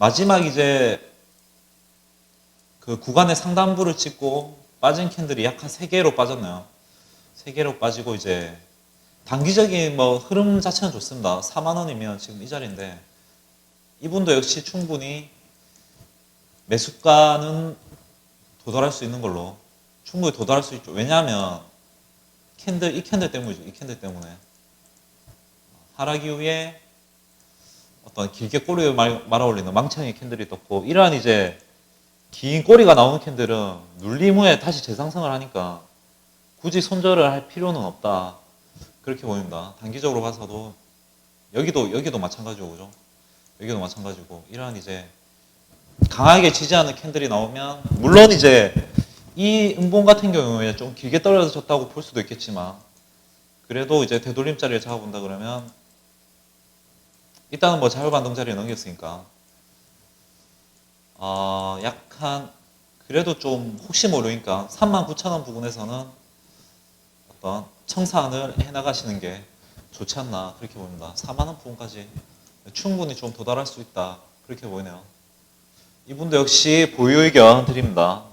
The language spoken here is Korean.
마지막 이제 그 구간의 상단부를 찍고 빠진 캔들이 약한세 개로 빠졌네요. 세 개로 빠지고 이제 단기적인 뭐 흐름 자체는 좋습니다. 4만 원이면 지금 이 자리인데 이분도 역시 충분히 매수가는 도달할 수 있는 걸로 충분히 도달할 수 있죠. 왜냐하면 캔들 이 캔들 때문이죠. 이 캔들 때문에 하락 이후에 어떤 길게 꼬리를 말- 말아 올리는 망창의 캔들이 떴고 이러한 이제 긴 꼬리가 나오는 캔들은 눌림 후에 다시 재상승을 하니까 굳이 손절을 할 필요는 없다 그렇게 보입니다. 단기적으로 봐서도 여기도 여기도 마찬가지고 그죠? 여기도 마찬가지고 이러한 이제 강하게 지지하는 캔들이 나오면 물론 이제 이 음봉 같은 경우에 좀 길게 떨어졌다고 볼 수도 있겠지만 그래도 이제 되돌림 자리를 잡아본다 그러면 일단은 뭐 자율반동 자리에 넘겼으니까 어, 약한 그래도 좀 혹시 모르니까 39,000원 부근에서는 어떤 청산을 해나가시는 게 좋지 않나 그렇게 보입니다. 4만원 부근까지 충분히 좀 도달할 수 있다 그렇게 보이네요. 이분도 역시 보유 의견 드립니다.